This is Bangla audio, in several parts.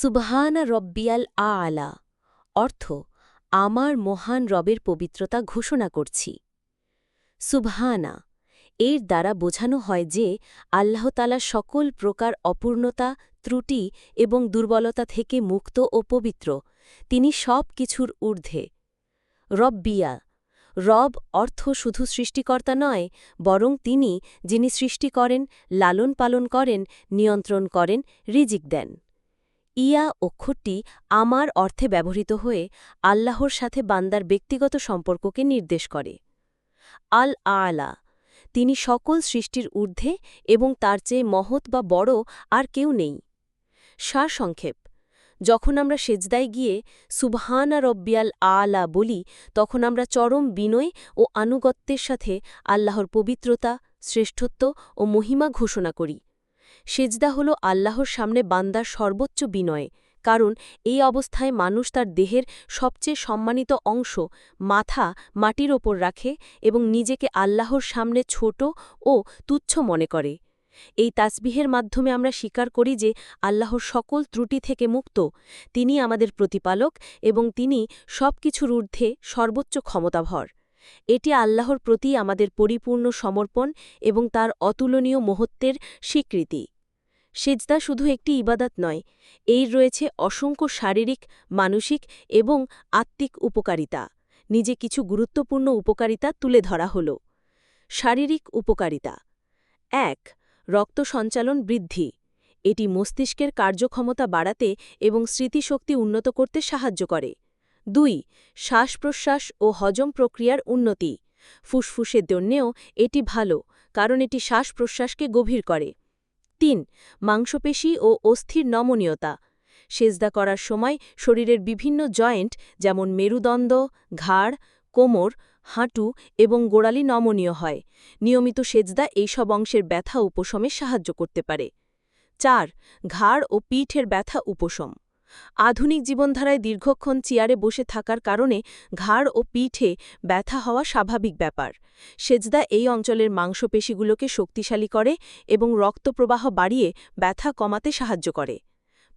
সুবহানা রব্বিয়াল আলা, অর্থ আমার মহান রবের পবিত্রতা ঘোষণা করছি। সুবহানা, এর দ্বারা বোঝানো হয় যে আল্লাহতালা সকল প্রকার অপূর্ণতা, ত্রুটি এবং দুর্বলতা থেকে মুক্ত ও পবিত্র, তিনি সব কিছুর ঊর্ধ্বে। রব্বিয়া, রব অর্থ শুধু সৃষ্টিকর্তা নয়, বরং তিনি, যিনি সৃষ্টি করেন লালন পালন করেন, নিয়ন্ত্রণ করেন, রিজিক দেন। ইয়া অক্ষরটি আমার অর্থে ব্যবহৃত হয়ে আল্লাহর সাথে বান্দার ব্যক্তিগত সম্পর্ককে নির্দেশ করে। আল আলা, তিনি সকল সৃষ্টির ঊর্ধ্বে এবং তার চেয়ে মহৎ বা বড় আর কেউ নেই। সারসংক্ষেপ যখন আমরা সেজদায় গিয়ে সুবহানা রব্বিয়াল আলা বলি, তখন আমরা চরম বিনয় ও আনুগত্যের সাথে আল্লাহর পবিত্রতা, শ্রেষ্ঠত্ব ও মহিমা ঘোষণা করি। সেজদা হল আল্লাহর সামনে বান্দার সর্বোচ্চ বিনয়, কারণ এই অবস্থায় মানুষ তার দেহের সবচেয়ে সম্মানিত অংশ মাথা মাটির ওপর রাখে এবং নিজেকে আল্লাহর সামনে ছোট ও তুচ্ছ মনে করে। এই তাসবিহের মাধ্যমে আমরা স্বীকার করি যে আল্লাহর সকল ত্রুটি থেকে মুক্ত, তিনি আমাদের প্রতিপালক এবং তিনি সব কিছুর ঊর্ধ্বে সর্বোচ্চ ক্ষমতাভর। এটি আল্লাহর প্রতি আমাদের পরিপূর্ণ সমর্পণ এবং তার অতুলনীয় মহত্বের স্বীকৃতি। সেজদা শুধু একটি ইবাদাত নয়, এর রয়েছে অসংখ্য শারীরিক, মানসিক এবং আত্মিক উপকারিতা। নিজে কিছু গুরুত্বপূর্ণ উপকারিতা তুলে ধরা হল। শারীরিক উপকারিতা। এক, রক্ত সঞ্চালন বৃদ্ধি। এটি মস্তিষ্কের কার্যক্ষমতা বাড়াতে এবং স্মৃতিশক্তি উন্নত করতে সাহায্য করে। দুই শ্বাস প্রশ্বাস ও হজম প্রক্রিয়ার উন্নতি। ফুসফুসের জন্যেও এটি ভালো, কারণ এটি শ্বাস প্রশ্বাসকে গভীর করে। তিন, মাংসপেশি ও অস্থির নমনীয়তা। সেজদা করার সময় শরীরের বিভিন্ন জয়েন্ট, যেমন মেরুদণ্ড, ঘাড়, কোমর, হাঁটু এবং গোড়ালি নমনীয় হয়। নিয়মিত সেজদা এইসব অংশের ব্যথা উপশমে সাহায্য করতে পারে। চার, ঘাড় ও পিঠের ব্যথা উপশম। আধুনিক জীবনধারায় দীর্ঘক্ষণ চেয়ারে বসে থাকার কারণে ঘাড় ও পিঠে ব্যথা হওয়া স্বাভাবিক ব্যাপার। সেজদা এই অঞ্চলের মাংসপেশিগুলোকে শক্তিশালী করে এবং রক্তপ্রবাহ বাড়িয়ে ব্যথা কমাতে সাহায্য করে।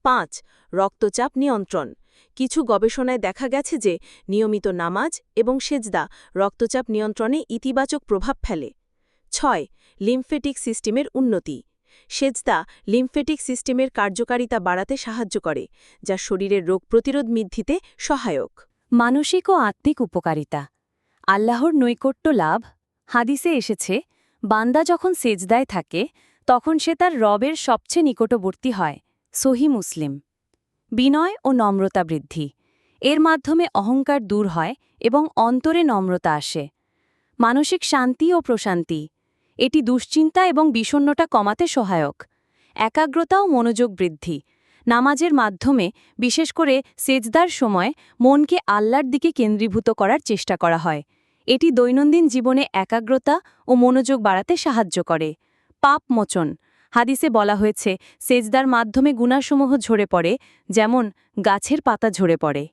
পাঁচ, রক্তচাপ নিয়ন্ত্রণ। কিছু গবেষণায় দেখা গেছে যে নিয়মিত নামাজ এবং সেজদা রক্তচাপ নিয়ন্ত্রণে ইতিবাচক প্রভাব ফেলে। ছয়, লিম্ফেটিক সিস্টেমের উন্নতি। সেজদা লিম্ফেটিক সিস্টেমের কার্যকারিতা বাড়াতে সাহায্য করে, যা শরীরের রোগ প্রতিরোধ বৃদ্ধিতে সহায়ক। মানসিক ও আত্মিক উপকারিতা। আল্লাহর নৈকট্য লাভ। হাদিসে এসেছে, বান্দা যখন সেজদায় থাকে, তখন সে তার রবের সবচেয়ে নিকটবর্তী হয়, সহি মুসলিম। বিনয় ও নম্রতা বৃদ্ধি। এর মাধ্যমে অহংকার দূর হয় এবং অন্তরে নম্রতা আসে। মানসিক শান্তি ও প্রশান্তি। এটি দুশ্চিন্তা এবং বিষণ্নতা কমাতে সহায়ক। একাগ্রতা ও মনোযোগ বৃদ্ধি। নামাজের মাধ্যমে, বিশেষ করে সেজদার সময়, মনকে আল্লার দিকে কেন্দ্রীভূত করার চেষ্টা করা হয়। এটি দৈনন্দিন জীবনে একাগ্রতা ও মনোযোগ বাড়াতে সাহায্য করে। পাপ মোচন। হাদিসে বলা হয়েছে, সেজদার মাধ্যমে গুণাসমূহ ঝরে পড়ে, যেমন গাছের পাতা ঝরে পড়ে।